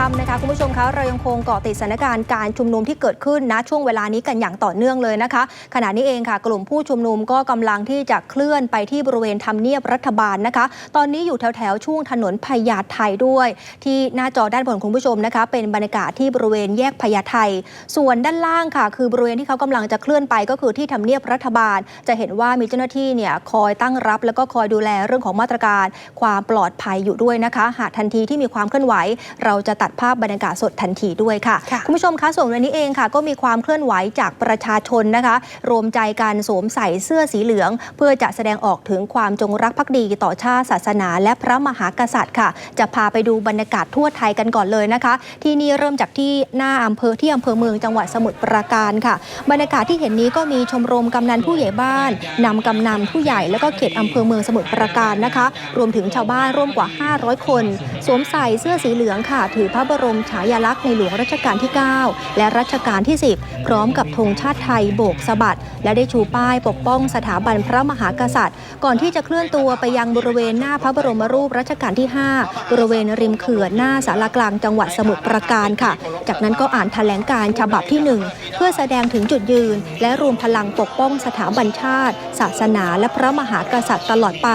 ค่ำนะคะคุณผู้ชมคะเรายังคงเกาะติดสถานการณ์การชุมนุมที่เกิดขึ้นณช่วงเวลานี้กันอย่างต่อเนื่องเลยนะคะ ขณะนี้เองค่ะ กลุ่มผู้ชุมนุมก็กำลังที่จะเคลื่อนไปที่บริเวณทำเนียบรัฐบาลนะคะ ตอนนี้อยู่แถวแถวช่วงถนนพญาไทด้วย ที่หน้าจอด้านบนคุณผู้ชมนะคะ เป็นบรรยากาศที่บริเวณแยกพญาไทส่วนด้านล่างค่ะ คือบริเวณที่เขากำลังจะเคลื่อนไปก็คือที่ทำเนียบรัฐบาล จะเห็นว่ามีเจ้าหน้าที่เนี่ยคอยตั้งรับ แล้วก็คอยดูแลเรื่องของมาตรการ ความปลอดภัยอยู่ด้วยนะคะ หากทันทีที่มีความเคลื่อนไหว เราจะตัดภาพบรรยากาศสดทันทีด้วยค่ะค่ะ คุณผู้ชมคะส่วนวันนี้เองค่ะ ก็มีความเคลื่อนไหวจากประชาชนนะคะ รวมใจกันสวมใส่เสื้อสีเหลือง เพื่อจะแสดงออกถึงความจงรักภักดีต่อชาติศาสนา และพระมหากษัตริย์ค่ะ จะพาไปดูบรรยากาศทั่วไทยกันก่อนเลยนะคะ ที่นี่เริ่มจากที่หน้าอำเภอที่อำเภอเมืองจังหวัดสมุทรปราการค่ะ บรรยากาศที่เห็นนี้ก็มีชมรมกำนันผู้ใหญ่บ้านนำกำนันผู้ใหญ่แล้วก็เขตอำเภอเมืองสมุทรปราการนะคะ รวมถึงชาวบ้านร่วมกว่า 500 คน สวมใส่เสื้อสีเหลืองค่ะถือพระบรมฉายาลักษณ์ในหลวงรัชกาลที่ 9 และรัชกาลที่ 10 พร้อมกับธงชาติไทยโบกสะบัด และได้ชูป้ายปกป้องสถาบันพระมหากษัตริย์ ก่อนที่จะเคลื่อนตัวไปยังบริเวณหน้าพระบรมรูปรัชกาลที่ 5 บริเวณริมเขื่อนหน้าสารกลางจังหวัดสมุทรปราการค่ะ จากนั้นก็อ่านแถลงการฉบับที่ 1 เพื่อแสดงถึงจุดยืน และรวมพลังปกป้องสถาบันชาติ ศาสนา และพระมหากษัตริย์ตลอดไป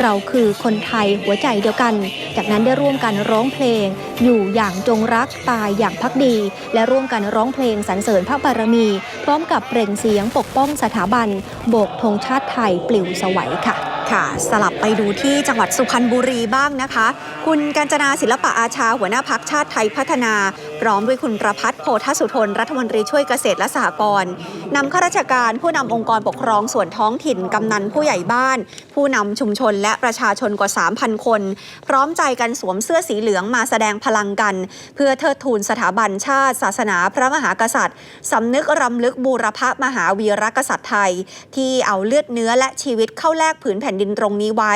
เราคือคนไทยหัวใจเดียวกัน จากนั้นได้ร่วมกันร้องเพลงอยู่อย่างจงรักตายอย่างพักดี และร่วมกันร้องเพลงสรรเสริญพระบารมี พร้อมกับเปล่งเสียงปกป้องสถาบัน โบกธงชาติไทยปลิวสวัยค่ะ ค่ะสลับไปดูที่จังหวัดสุพรรณบุรีบ้างนะคะ คุณกัญจนาศิลปะอาชา หัวหน้าพักชาติไทยพัฒนา พร้อมด้วยคุณประพัฒน์โพธสุทน รัฐมนตรีช่วยเกษตรและสหกรณ์นำข้าราชการผู้นำองค์กรปกครองส่วนท้องถิ่นกำนันผู้ใหญ่บ้าน ผู้นำชุมชนและประชาชนกว่า 3,000 คน พร้อมใจกันสวมเสื้อสีเหลืองมาแสดงพลังกัน เพื่อเทิดทูนสถาบันชาติ ศาสนาพระมหากษัตริย์สำนึกรำลึกบูรพมหาวีรกษัตริย์ไทย ที่เอาเลือดเนื้อและชีวิตเข้าแลกผืนแผ่นดินตรงนี้ไว้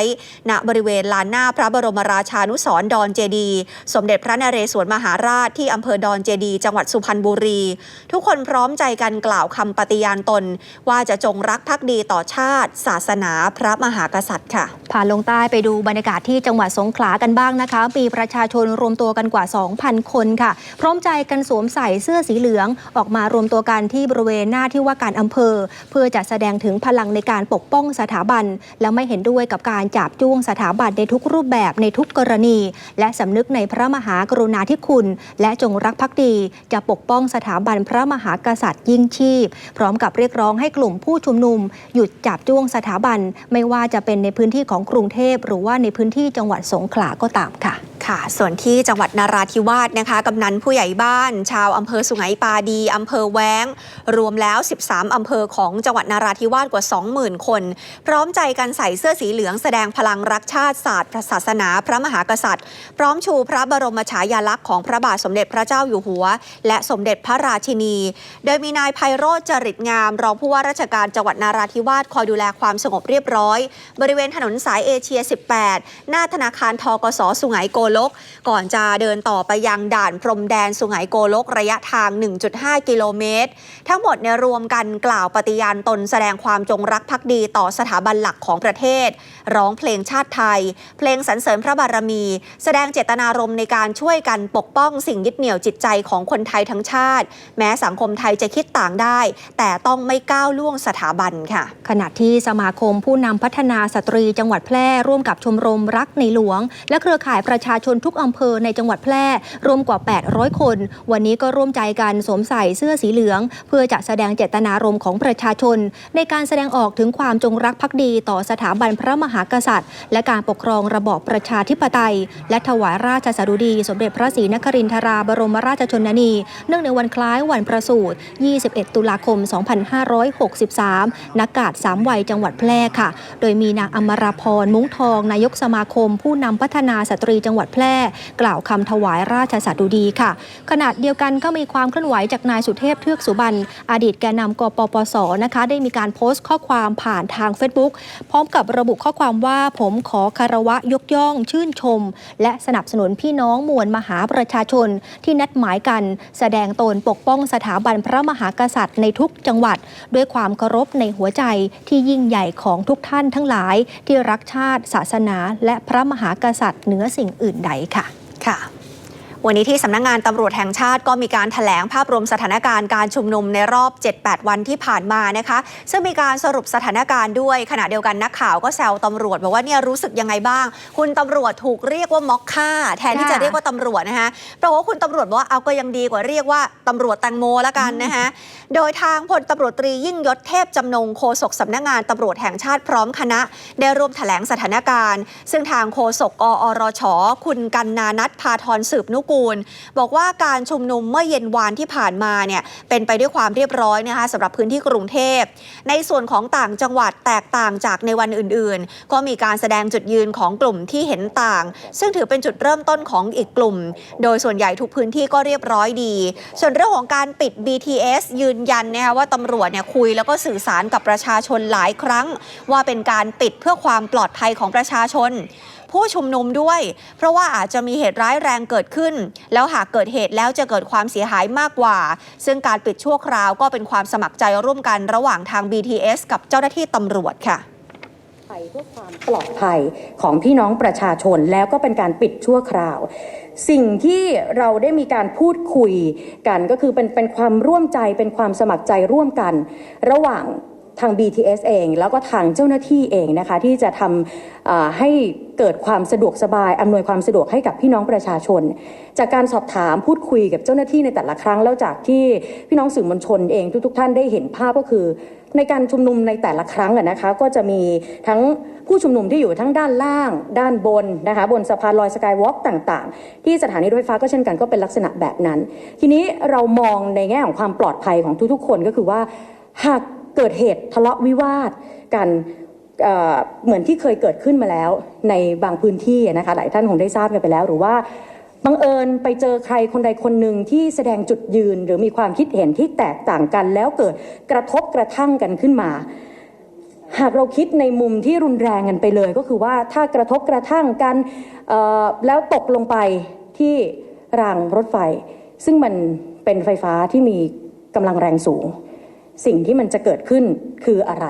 ณบริเวณลานหน้าพระบรมราชานุสรดอนเจดี สมเด็จพระนเรศวรมหาราชที่อำเภอดอนเจดี จังหวัดสุพรรณบุรี ทุกคนพร้อมใจกันกล่าวคำปฏิญาณตน ว่าจะจงรักภักดีต่อชาติ ศาสนาพระมหากษัตริย์ค่ะพาลงใต้ไปดูบรรยากาศที่จังหวัดสงขลากันบ้างนะคะ มีประชาชนรวมตัวกันกว่า 2,000 คนค่ะ พร้อมใจกันสวมใส่เสื้อสีเหลือง ออกมารวมตัวกันที่บริเวณหน้าที่ว่าการอำเภอ เพื่อจะแสดงถึงพลังในการปกป้องสถาบัน และไม่เห็นด้วยกับการจับจ้วงสถาบันในทุกรูปแบบในทุกกรณี และสำนึกในพระมหากรุณาธิคุณ และจงรักภักดี จะปกป้องสถาบันพระมหากษัตริย์ยิ่งชีพ พร้อมกับเรียกร้องให้กลุ่มผู้ชุมนุม หยุดจับจ้วงสถาบัน ไม่ว่าจะเป็นในพื้นที่ของกรุงเทพหรือว่าในพื้นที่จังหวัดสงขลาก็ตามค่ะค่ะ ส่วนที่จังหวัดนาราธิวาสนะคะ กำนันผู้ใหญ่บ้าน ชาวอำเภอสุไหงปาดี อำเภอแว้ง รวมแล้ว 13 อำเภอของจังหวัดนาราธิวาสกว่า 20,000 คน พร้อมใจกันใส่เสื้อสีเหลืองแสดงพลังรักชาติศาสตร์ศาสนา พระมหากษัตริย์ พร้อมชูพระบรมฉายาลักษณ์ของพระบาทสมเด็จพระเจ้าอยู่หัว และสมเด็จพระราชินี โดยมีนายไพโรจน์จริตงาม รองผู้ว่าราชการจังหวัดนาราธิวาสคอยดูแลความสงบเรียบร้อย บริเวณถนนสายเอเชีย 18 หน้าธนาคารทกสสุไหงโกลก ก่อนจะเดินต่อไปยังด่านพรมแดนสุไหงโกลกระยะทาง 1.5 กิโลเมตร ทั้งหมดเนี่ยรวมกันกล่าวปฏิญาณตนแสดงความจงรักภักดีต่อสถาบันหลักของประเทศ ร้องเพลงชาติไทย เพลงสรรเสริญพระบารมี แสดงเจตนารมณ์ในการช่วยกันปกป้องสิ่งยึดเหนี่ยวจิตใจของคนไทยทั้งชาติ แม้สังคมไทยจะคิดต่างได้ แต่ต้องไม่ก้าวล่วงสถาบันค่ะ ขณะที่สมาคมผู้นำพัฒนาสตรีจังหวัดแพร่ร่วมกับชมรมรักในหลวง และเครือข่ายประชาชนทุกอำเภอในจังหวัดแพร่รวมกว่า 800 คน วันนี้ก็ร่วมใจกันสวมใส่เสื้อสีเหลือง เพื่อจะแสดงเจตนารมณ์ของประชาชน ในการแสดงออกถึงความจงรักภักดีต่อสถาบันพระมหากษัตริย์ และการปกครองระบอบประชาธิปไตย และถวายราชสดุดี สมเด็จพระศรีนครินทราบรมราชชนนี เนื่องในวันคล้ายวันประสูติ 21 ตุลาคม 2563 นักกาศสามวัยจังหวัดแพร่ค่ะ โดยมีนางอมราพรมุ้งทอง นายกสมาคม ผู้นำพัฒนาสตรีจังหวัดแพร่ กล่าวคำถวายราชสัดุดีค่ะ ขณะเดียวกันก็มีความเคลื่อนไหวจากนายสุเทพเทือกสุบรรณอดีตแกนนำกปปสนะคะได้มีการโพสต์ข้อความผ่านทาง Facebook พร้อมกับระบุข้อความว่าผมขอคารวะยกย่อง ชื่นชม และสนับสนุนพี่น้องมวลมหาประชาชน ที่นัดหมายกัน แสดงตนปกป้องสถาบันพระมหากษัตริย์ในทุกจังหวัด ด้วยความเคารพในหัวใจที่ยิ่งใหญ่ของทุกท่านทั้งหลาย ที่รักชาติ ศาสนา และพระมหากษัตริย์เหนือสิ่งอื่นใดค่ะค่ะ วันนี้ที่สำนักงงานตำรวจแห่งชาติก็มีการถแถลงภาพรวมสถานการณ์การชุมนุมในรอบ 7-8 วันที่ผ่านมานะคะ ซึ่งมีการสรุปสถานการณ์ด้วยขณะเดียวกันนักข่าวก็แซวตำรวจบอกว่าเนี่ยรู้สึกยังไงบ้าง คุณตำรวจถูกเรียกว่าม็อกค่า แทนที่จะเรียกว่าตำรวจนะคะเพราะว่าคุณตำรวจบอกว่าเอาก็ยังดีกว่าเรียกว่าตำรวจแตงโมละกันนะคะโดยทางพลตำรวจตรียิ่งยศเทพจำนงโฆษกสำนักงานตำรวจแห่งชาติพร้อมคณะ ได้ร่วมแถลงสถานการณ์ ซึ่งทางโฆษกกอรช คุณกันนานัทพาทรสืบนุกูล บอกว่าการชุมนุมเมื่อเย็นวานที่ผ่านมาเนี่ยเป็นไปด้วยความเรียบร้อยนะคะสำหรับพื้นที่กรุงเทพ ในส่วนของต่างจังหวัดแตกต่างจากในวันอื่น ๆ ก็มีการแสดงจุดยืนของกลุ่มที่เห็นต่าง ซึ่งถือเป็นจุดเริ่มต้นของอีกกลุ่ม โดยส่วนใหญ่ทุกพื้นที่ก็เรียบร้อยดี ส่วนเรื่องของการปิด BTS ยืนยันนะคะว่าตำรวจเนี่ยคุยแล้วก็สื่อสารกับประชาชนหลายครั้ง ว่าเป็นการปิดเพื่อความปลอดภัยของประชาชน ผู้ชุมนุมด้วย เพราะว่าอาจจะมีเหตุร้ายแรงเกิดขึ้น แล้วหากเกิดเหตุแล้วจะเกิดความเสียหายมากกว่า ซึ่งการปิดชั่วคราวก็เป็นความสมัครใจร่วมกันระหว่างทาง BTS กับเจ้าหน้าที่ตำรวจค่ะเพื่อความปลอดภัยของพี่น้องประชาชนแล้วก็เป็นการปิดชั่วคราว สิ่งที่เราได้มีการพูดคุยกันก็คือเป็นเป็นความร่วมใจเป็นความสมัครใจร่วมกัน ระหว่าง ทาง BTS เอง แล้วก็ทางเจ้าหน้าที่เองนะคะ ที่จะทำให้เกิดความสะดวกสบายอำนวยความสะดวกให้กับพี่น้องประชาชน จากการสอบถามพูดคุยกับเจ้าหน้าที่ในแต่ละครั้ง แล้วจากที่พี่น้องสื่อมวลชนเองทุกๆ ท่านได้เห็นภาพก็คือ ในการชุมนุมในแต่ละครั้งนะคะ ก็จะมีทั้งผู้ชุมนุมที่อยู่ทั้งด้านล่าง ด้านบนนะคะบนสะพานลอยสกายวอล์กต่างๆ ที่สถานีรถไฟฟ้าก็เช่นกันก็เป็นลักษณะแบบนั้น ทีนี้เรามองในแง่ของความปลอดภัยของทุกๆ คนก็คือว่าหาก เกิดเหตุทะเลาะวิวาทกันเหมือนที่เคยเกิดขึ้นมาแล้วในบางพื้นที่นะคะหลายท่านคงได้ทราบกันไปแล้ว หรือว่าบังเอิญไปเจอใครคนใดคนหนึ่งที่แสดงจุดยืน หรือมีความคิดเห็นที่แตกต่างกัน แล้วเกิดกระทบกระทั่งกันขึ้นมา หากเราคิดในมุมที่รุนแรงกันไปเลย ก็คือว่าถ้ากระทบกระทั่งกันแล้วตกลงไปที่รางรถไฟ ซึ่งมันเป็นไฟฟ้าที่มีกำลังแรงสูง สิ่งที่มันจะเกิดขึ้นคืออะไร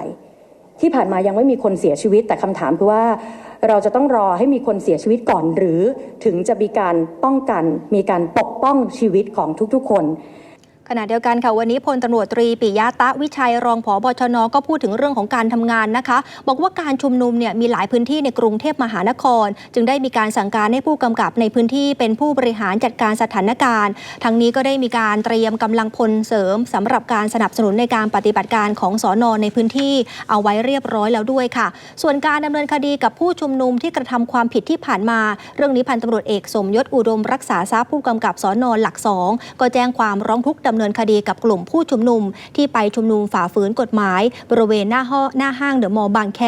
ที่ผ่านมายังไม่มีคนเสียชีวิตแต่คำถามคือว่า เราจะต้องรอให้มีคนเสียชีวิตก่อน หรือถึงจะมีการป้องกัน มีการปกป้องชีวิตของทุกๆคน ขณะเดียวกันค่ะวันนี้พลตำรวจตรีปิยะตะวิชัยรองผอบชนก็พูดถึงเรื่องของการทำงานนะคะ บอกว่าการชุมนุมเนี่ยมีหลายพื้นที่ในกรุงเทพมหานคร จึงได้มีการสั่งการให้ผู้กำกับในพื้นที่เป็นผู้บริหารจัดการสถานการณ์ ทั้งนี้ก็ได้มีการเตรียมกำลังพลเสริมสำหรับการสนับสนุนในการปฏิบัติการของสอนอในพื้นที่เอาไว้เรียบร้อยแล้วด้วยค่ะ ส่วนการดำเนินคดีกับผู้ชุมนุมที่กระทำความผิดที่ผ่านมา เรื่องนี้พันตำรวจเอกสมยศอุดมรักษาทรัพย์ผู้กำกับสอนอหลักสองก็แจ้งความร้องทุกข์ดำเนินคดีกับกลุ่มผู้ชุมนุม ที่ไปชุมนุมฝ่าฝืนกฎหมาย บริเวณหน้าห้อหน้าห้างเดอะมอลล์บางแค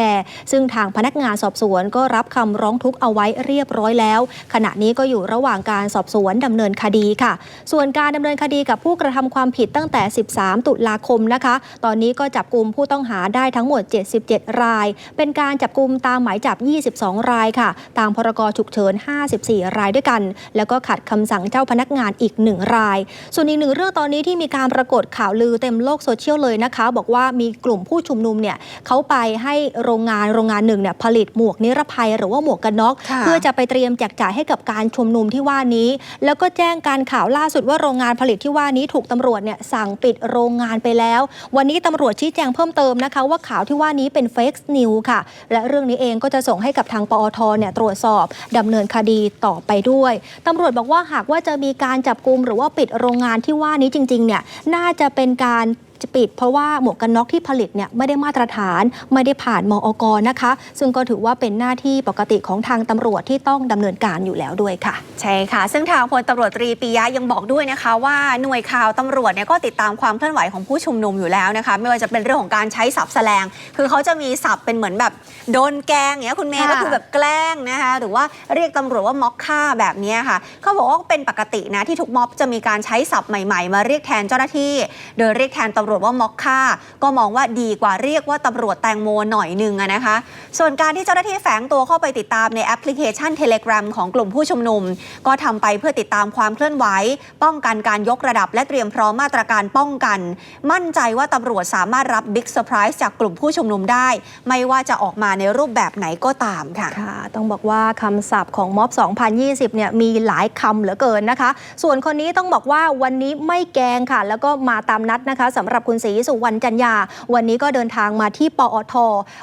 ซึ่งทางพนักงานสอบสวนก็รับคำร้องทุกข์เอาไว้เรียบร้อยแล้ว ขณะนี้ก็อยู่ระหว่างการสอบสวนดำเนินคดีค่ะ ส่วนการดำเนินคดีกับผู้กระทำความผิดตั้งแต่ 13 ตุลาคมนะคะ ตอนนี้ก็จับกลุ่มผู้ต้องหาได้ทั้งหมด 77 ราย เป็นการจับกลุ่มตามหมายจับ 22 รายค่ะ ตามพรกฉุกเฉิน 54 รายด้วยกัน แล้วก็ขัดคำสั่งเจ้าพนักงานอีก 1 ราย ส่วนอีกหนึ่งเรื่องตอนนี้ที่มีการปรากฏข่าวลือเต็มโลกโซเชียลเลยนะคะ บอกว่ามีกลุ่มผู้ชุมนุมเนี่ยเขาไปให้โรงงานโรงงานหนึ่งเนี่ยผลิตหมวกนิรภัย หรือว่าหมวกกันน็อกค่ะเพื่อจะไปเตรียมแจกจ่ายให้กับการชุมนุมที่ว่านี้ แล้วก็แจ้งการข่าวล่าสุดว่าโรงงานผลิตที่ว่านี้ถูกตำรวจเนี่ยสั่งปิดโรงงานไปแล้ว วันนี้ตำรวจชี้แจงเพิ่มเติมนะคะ ว่าข่าวที่ว่านี้เป็นเฟกซ์นิวค่ะ และเรื่องนี้เองก็จะส่งให้กับทางปอทเนี่ยตรวจสอบดำเนินคดีต่อไปด้วยตำรวจบอกว่าหากว่าจะมีการจับกลุ่มหรือว่าปิดโรงงานที่ว่านี้จริงๆเนี่ยน่าจะเป็นการ จะปิด เพราะว่าหมวกกันน็อกที่ผลิตเนี่ยไม่ได้มาตรฐาน ไม่ได้ผ่านมอกนะคะ ซึ่งก็ถือว่าเป็นหน้าที่ปกติของทางตำรวจที่ต้องดำเนินการอยู่แล้วด้วยค่ะ ใช่ค่ะ ซึ่งทางพลตำรวจตรีปิยะยังบอกด้วยนะคะว่าหน่วยข่าวตำรวจเนี่ยก็ติดตามความเคลื่อนไหวของผู้ชุมนุมอยู่แล้วนะคะไม่ว่าจะเป็นเรื่องของการใช้ศัพท์แสลง คือเขาจะมีศัพท์เป็นเหมือนแบบโดนแกล้งอย่างเงี้ยคุณเมย์ค่ะก็คือแบบแกล้งนะคะหรือว่าเรียกตำรวจว่าม็อกค่าแบบเนี้ยค่ะเขาบอกว่าเป็นปกตินะที่ทุกม็อบจะมีการใช้ศัพท์ใหม่ๆ มาเรียกแทนเจ้าหน้าที่ โดยเรียกแทนตำรวจรวจว่ามอคค่า ก็มองว่าดีกว่าเรียกว่าตำรวจแตงโมหน่อยหนึ่งนะคะ ส่วนการที่เจ้าหน้าที่แฝงตัวเข้าไปติดตามในแอปพลิเคชัน Telegram ของกลุ่มผู้ชุมนุม ก็ทำไปเพื่อติดตามความเคลื่อนไหว ป้องกันการยกระดับ และเตรียมพร้อมมาตรการป้องกัน มั่นใจว่าตำรวจสามารถรับบิ๊กเซอร์ไพรส์จากกลุ่มผู้ชุมนุมได้ ไม่ว่าจะออกมาในรูปแบบไหนก็ตามค่ะค่ะ ต้องบอกว่าคำศัพท์ของม็อบ 2020 เนี่ยมีหลายคำเหลือเกินนะคะ ส่วนคนนี้ต้องบอกว่าวันนี้ไม่แกงค่ะ แล้วก็มาตามนัดนะคะสำหรับคุณศรีสุวรรณจันยา วันนี้ก็เดินทางมาที่ปอท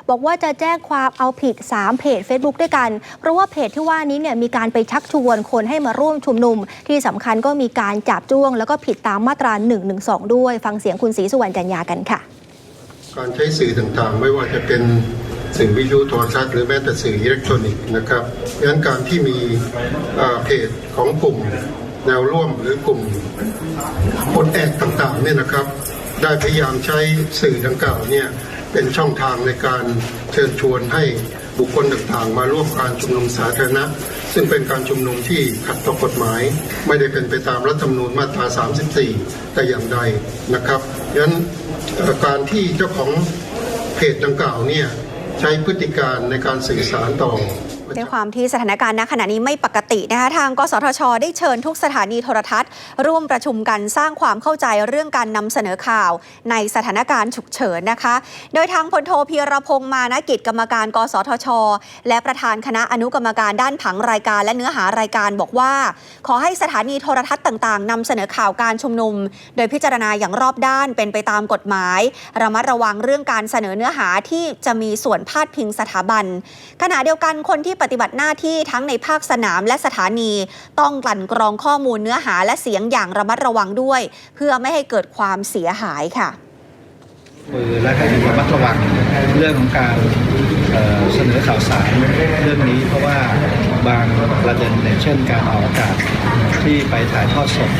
บอกว่าจะแจ้งความเอาผิด 3 เพจ Facebook ด้วยกัน เพราะว่าเพจที่ว่านี้เนี่ยมีการไปชักชวนคนให้มาร่วมชุมนุม ที่สำคัญก็มีการจับจ้วง แล้วก็ผิดตามมาตรา112ด้วย ฟังเสียงคุณศรีสุวรรณจันยากันค่ะ การใช้สื่อต่างๆ ไม่ว่าจะเป็นสื่อวิทยุโทรทัศน์หรือแม้แต่สื่ออิเล็กทรอนิกส์นะครับดังนั้นการที่มีเอ่อเพจของกลุ่มแนวร่วมหรือกลุ่มคนแอกต่างๆเนี่ยนะครับ ได้พยายามใช้สื่อดังกล่าวเนี่ยเป็นช่องทางในการเชิญชวนให้บุคคลต่างๆ มาร่วมการชุมนุมสาธารณะ ซึ่งเป็นการชุมนุมที่ขัดต่อกฎหมาย ไม่ได้เป็นไปตามรัฐธรรมนูญมาตรา 34 แต่อย่างใดนะครับดังนั้นการที่เจ้าของเพจดังกล่าวเนี่ยใช้พฤติการในการสื่อสารต่อ ด้วยความที่สถานการณ์ณขณะนี้ไม่ปกตินะคะทางกสทช ได้เชิญทุกสถานีโทรทัศน์ ร่วมประชุมกันสร้างความเข้าใจเรื่องการนำเสนอข่าว ในสถานการณ์ฉุกเฉินนะคะ โดยทางพลโทพีรพงษ์มานกิจกรรมการ กสทช และประธานคณะอนุกรรมการด้านผังรายการและเนื้อหารายการบอกว่า ขอให้สถานีโทรทัศน์ต่างๆนำเสนอข่าวการชุมนุม โดยพิจารณาอย่างรอบด้านเป็นไปตามกฎหมาย ระมัดระวังเรื่องการเสนอเนื้อหาที่จะมีส่วนพาดพิงสถาบัน ขณะเดียวกันคนที่ปฏิบัติหน้าที่ทั้งในภาคสนามและสถานี ต้องกลั่นกรองข้อมูลเนื้อหาและเสียงอย่างระมัดระวังด้วย เพื่อไม่ให้เกิดความเสียหายค่ะมือและให้ระมัดระวังเรื่องของการเเสนอข่าวสารเรื่องนี้เพราะว่า บางประเด็นเนี่ยเช่นการออกอากาศที่ไปถ่ายทอดสด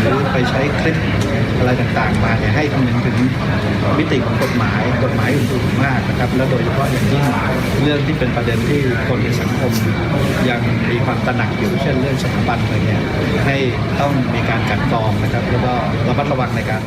หรือไปใช้คลิปอะไรต่างๆ มาเนี่ยให้คำนึงถึงมิติของกฎหมายกฎหมายอื่นๆมากนะครับ และโดยเฉพาะอย่างยิ่งเรื่องที่เป็นประเด็นที่คนในสังคม ยังมีความตระหนักอยู่เช่นเรื่องสถาบันอะไรเนี่ยให้ต้องมีการกันกรองนะครับแล้วก็ระมัดระวังในการ